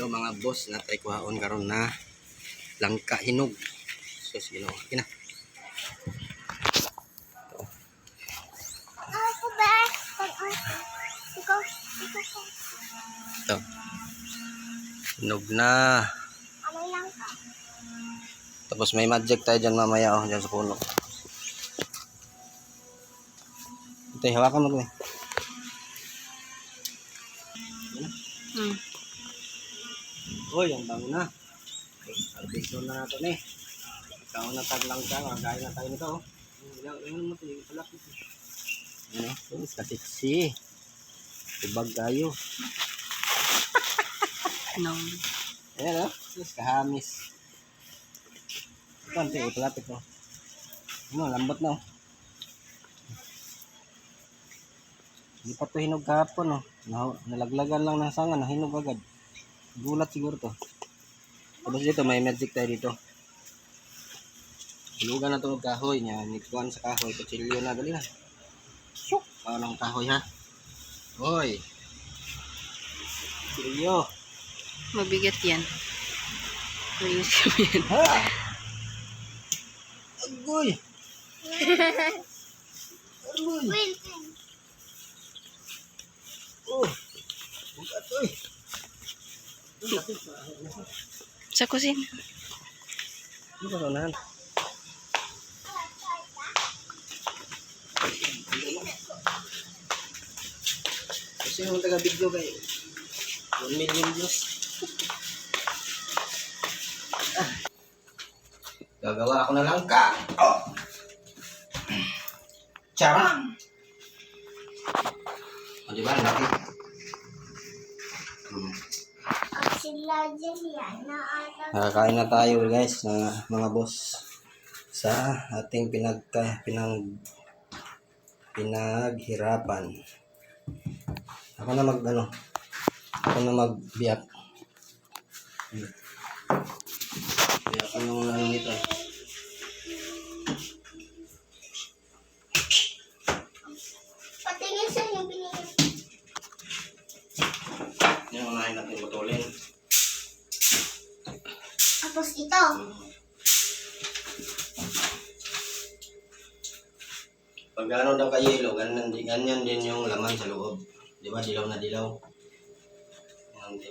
do mga boss na tay kuhaon karon na langka hinog. So sino? Ina. Ako ba? Ikaw, ikaw, Ito. Hinog na. ano lang ka? Tapos may magic tayo dyan mamaya oh, dyan sa puno. Ito, hawakan mo ito eh. Hmm. Uy, ang bango na. Arbitro na natin eh. Ikaw na tag lang ka, kagaya na tayo nito. oh. Ilang, ilang mo ito, palak ito. Ano, oh, kasiksi. Tibag tayo. No. Ayan oh, yes, kahamis. Ito, ante, ipalapit mo. Ano, lambot na oh. Hindi pa ito hinog kahapon oh. Na, nalaglagan lang ng sanga, nahinog agad. Gulat siguro to. Tapos dito, may magic tayo dito. Hilugan na ito ng kahoy niya. Nikuhan sa kahoy. Kutsilyo na, dali na. Syuk! Paano ng kahoy ha? Hoy! Kutsilyo! Mabigat yan. Ayos ko yan. Ha! Agoy! Agoy! Oh! Bukat oy! Sa kusina. Ano ba unahan? Kasi yung taga-video kay 1 million views. Ah. Gagawa ako na lang ka. Oh. Charang! O, di ba? Laki. Nakakain na tayo guys na mga boss sa ating pinagka pinang pinaghirapan. Ako na mag ano. Ako na magbiyak. Biyak yung ano nito. Patingin sa yung binigay. Yan unahin natin butulin. Tapos ito. Pag ano daw kayelo, ganyan, ganyan din yung laman sa loob. Di ba? Dilaw na dilaw. Yan, di.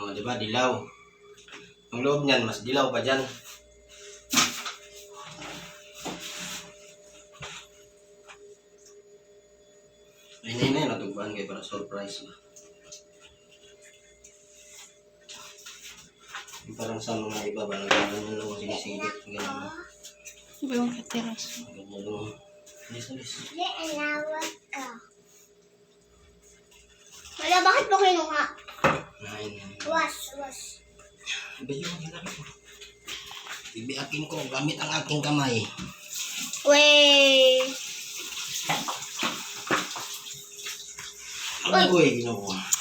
Oh, di ba? Dilaw. Yung loob niyan, mas dilaw pa dyan. Ay, na yun, natugbahan kayo para surprise ba? Parang sa mga iba ba, nagkaganyan lang ako sinisigit. Lang. Iba yung katiras. Ganyan lang. Alis, alis. Hindi, ka. Wala, bakit mo kinuha? Nine. Was, was. Iba yung ginamit mo. Bibiakin ko gamit ang aking kamay. Wey. Ano ko eh, ginoo.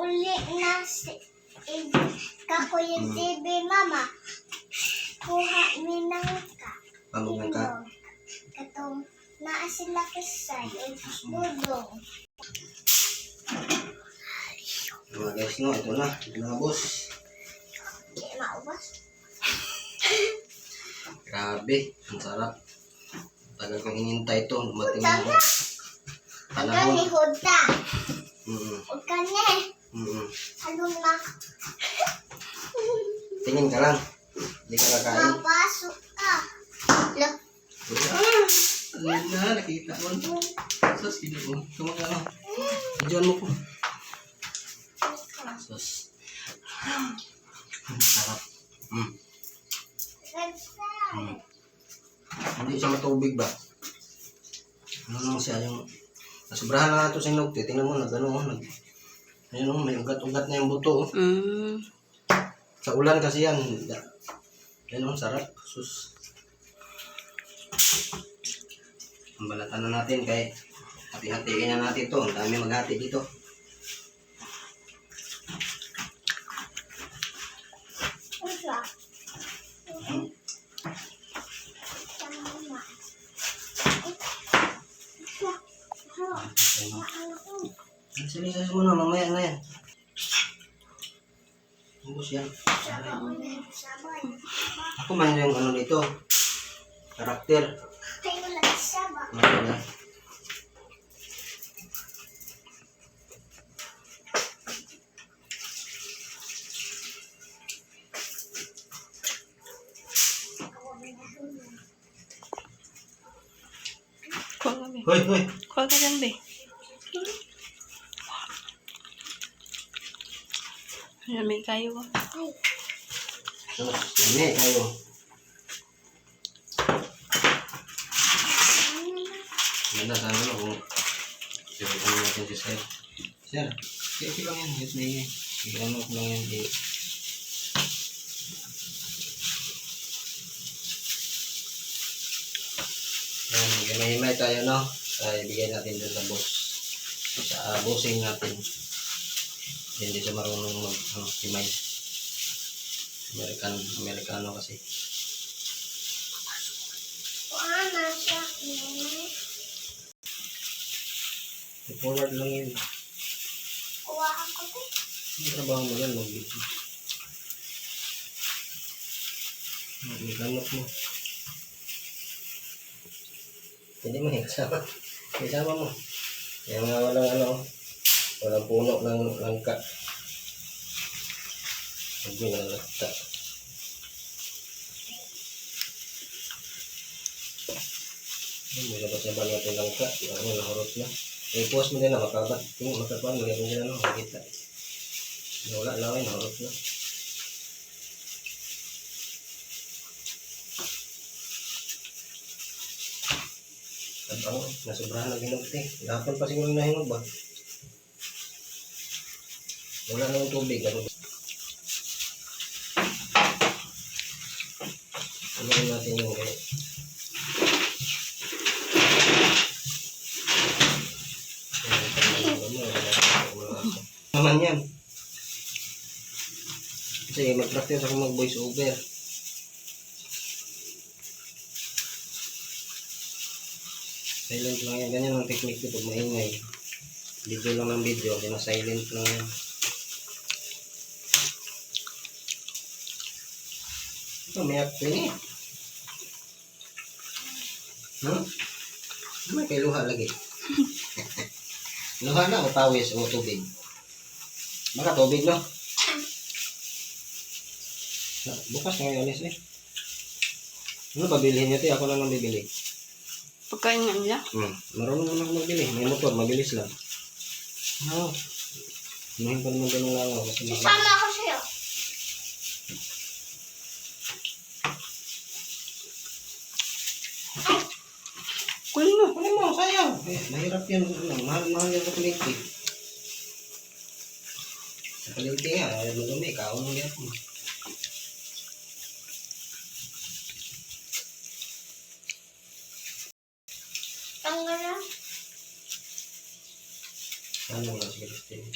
Uli na si kakuyang Hmm. TV, mama. Kuha mi ng ka. Pamog ng ka. Katong naa sila kasay. Budong. Mga guys, no, ito na. Ito na, boss. Di maubos. Grabe, ang sarap. Tagal kong hinintay ito. Dumating yung gani panahon. huda. Mm Huwag ka na eh. -mm. Halong na. Tingin ka lang. Hindi ka kakain. Mapasok ka. Lo. Ano na, nakita mo. Sus, ginoo. Tumang ano. Diyan mo ko. Sus. Ang sarap. Mm. Mm. Hindi siya matubig ba? Ano lang siya yung... Nasubrahan na nga ito sa inog. Tingnan mo, nag ano, nag... Meron, may ugat-ugat na yung buto. Oh. Mm. Sa ulan kasi yan. Yan o, sarap. Sus. Ambalatan na natin kay hati-hatiin na natin to. Ang dami maghati dito. Hmm? Thank you. Mo na, mamaya na yan. Ubus yan. Ako man yung ano nito. Karakter. Ano na? Kuha ka, be. Hoy, hoy. Kuha ka dyan, be. May kayo Ini kayo. Ganda sana ano kung ano natin si Sir. Sir, sige lang yan. Yes na yan. Ano ko lang yan. Eh. Yan, gamay-himay tayo, no? Ay, ibigay natin dun sa boss. Sa uh, bossing natin. Hindi siya marunong mag-himay. American, Amerikano kasi. Forward lang yun. Kuha ako to. Ang trabaho mo yan, mag-video. Mag-gamot mo. Hindi mo isama. Isama mo. Kaya nga walang ano, walang puno ng langka. Huwag mo nalagta. Ay, May labas-labas natin langka. Ano, nahurot na. I-post mo din na makabat. Tingin, makakuan. Gano'n din ano, makita. Wala lang ay nahurot na. Tabang, nasobrahan na ginugti. Gapon pa siguro na hinog ba? Wala nang tubig. Ano? Ano natin yung ganit? Naman yan. Kasi mag-practice ako mag-voice over. Silent lang yan. Ganyan ang technique ko pag maingay. Video lang ng video. Kaya silent lang yan. Ito, may acting eh. Hmm? May kay luha lagi. luha na o pawis o tubig? Baka tubig, no? Ah, Bukas ngayon, alis eh. Ano ba bilhin niyo, te? Ako lang ang bibili. Pagkain nga nila. Hmm. Marunong naman ako magbili. May motor, mabilis lang. Oo. Mahin pa naman din ng langaw. Kasi mahal. Sama ako sa'yo. Mahirap yan. Ano, mahal, mahal yan sa palengke. Sa palengke nga, ayaw madumi. Kaon mo yan. Tanggal na. Mo sige, Christine.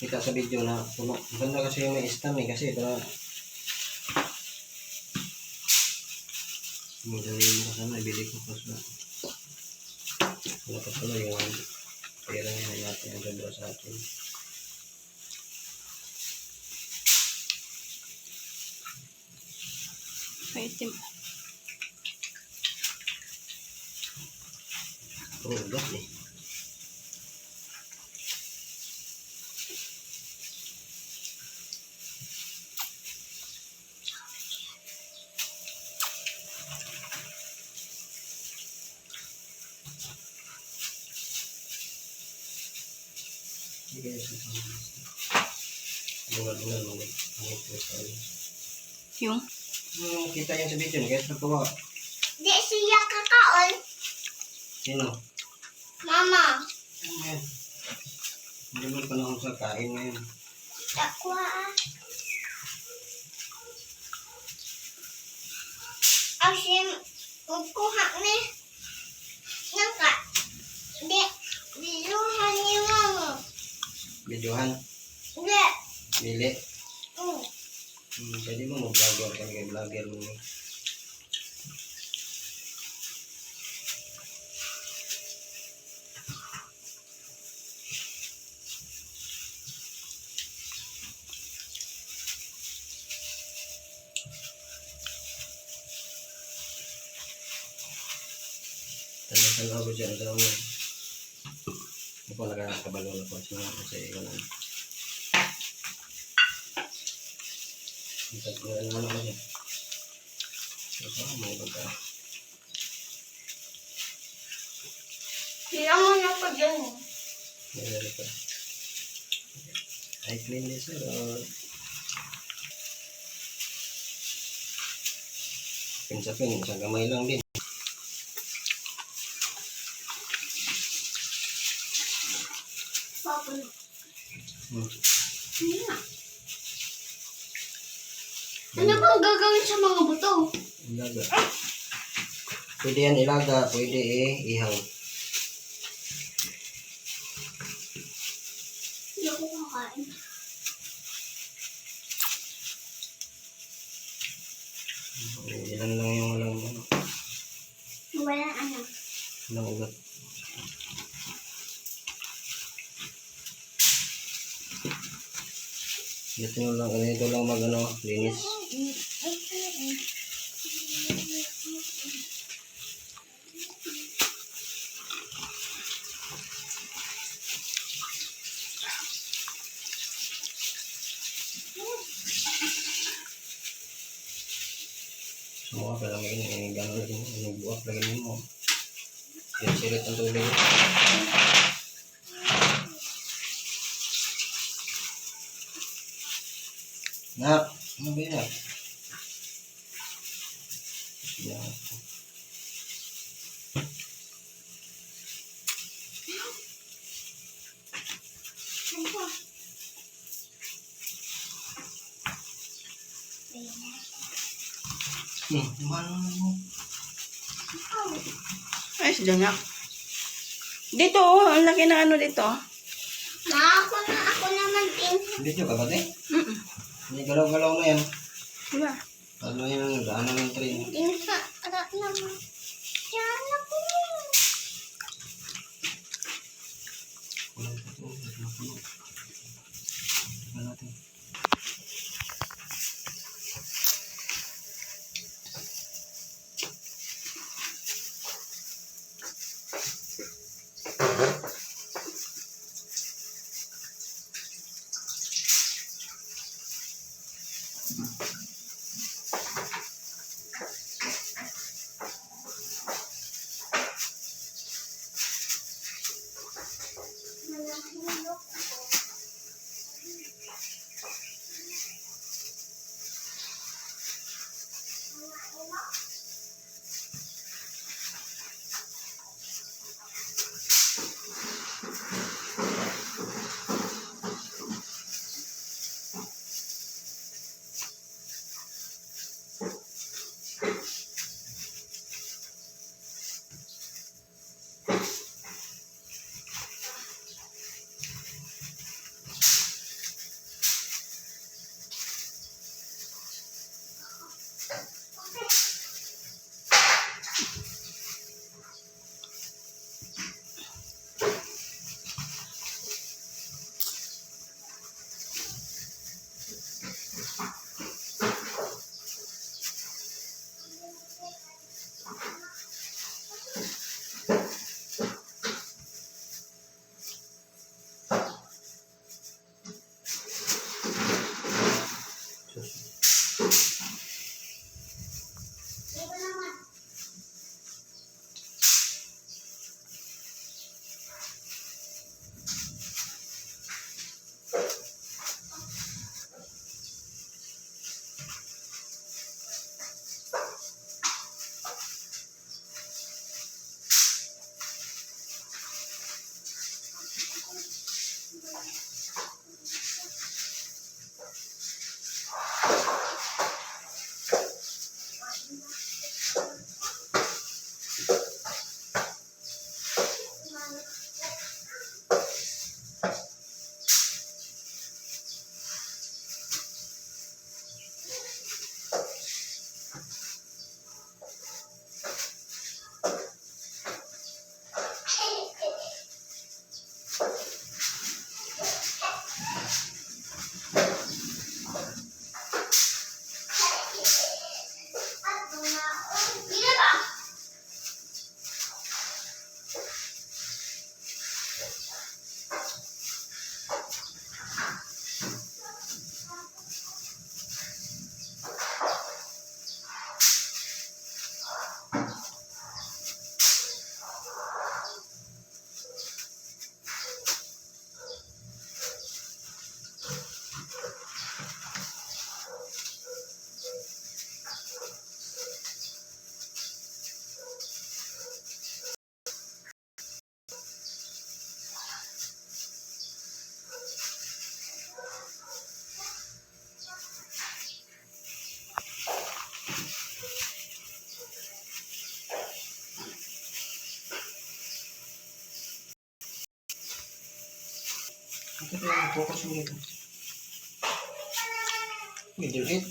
Kita sa video na puno. Maganda kasi yung may stand eh. Kasi para Madali mo ka sana, ibili ko pa sa wala pa pala yung pera nga natin ang ganda sa atin. Maitim. Oh, eh. Sige, mo. Ang ito sa Yung? Hmm, kita yan sa video, guys. Natuwa. Di siya kakaon. Sino? Mama. Ayan. Hindi mo panahon sa kain ngayon. Takwa ah. Asin, kukuha ni. Nangka. Di, biluhan ni mama. biduhan milik hmm. hmm. jadi mau belajar kan kayak belajar dulu Terima kasih telah menonton! Mo? Ano po nagkakabalo na po kasi wala na. Ano ano ano dyan? Ito, may pagka. Sila mo na ko dyan. Mayroon pa. I clean this or pin sa pin, isang kamay lang din. Ano bang gagawin sa mga buto? Ilaga. Pwede yan ilaga, pwede eh, ihaw. Hindi ako kakain. Ilan lang yung walang ano, Wala ano. walang ugat. Dito nyo lang, ganito lang mag ano, linis. Semua pala may ini, lagi mo, ini buwak lagi mo. Sirit ang tubig. Nak, ano ba yan? Ano? Hmm, ano mo? Ay, si Janak. Dito, oh. Ang laki na ano dito. Ma, ako na, ako naman din. Hindi nyo kapate? Mm Hindi galaw-galaw na yan. Diba? Ano yung daanan ng train? Din sa, ara naman. Yan ako. Kulang pa ito. Napuno. Tingnan you focus mo dito. Medyo hit.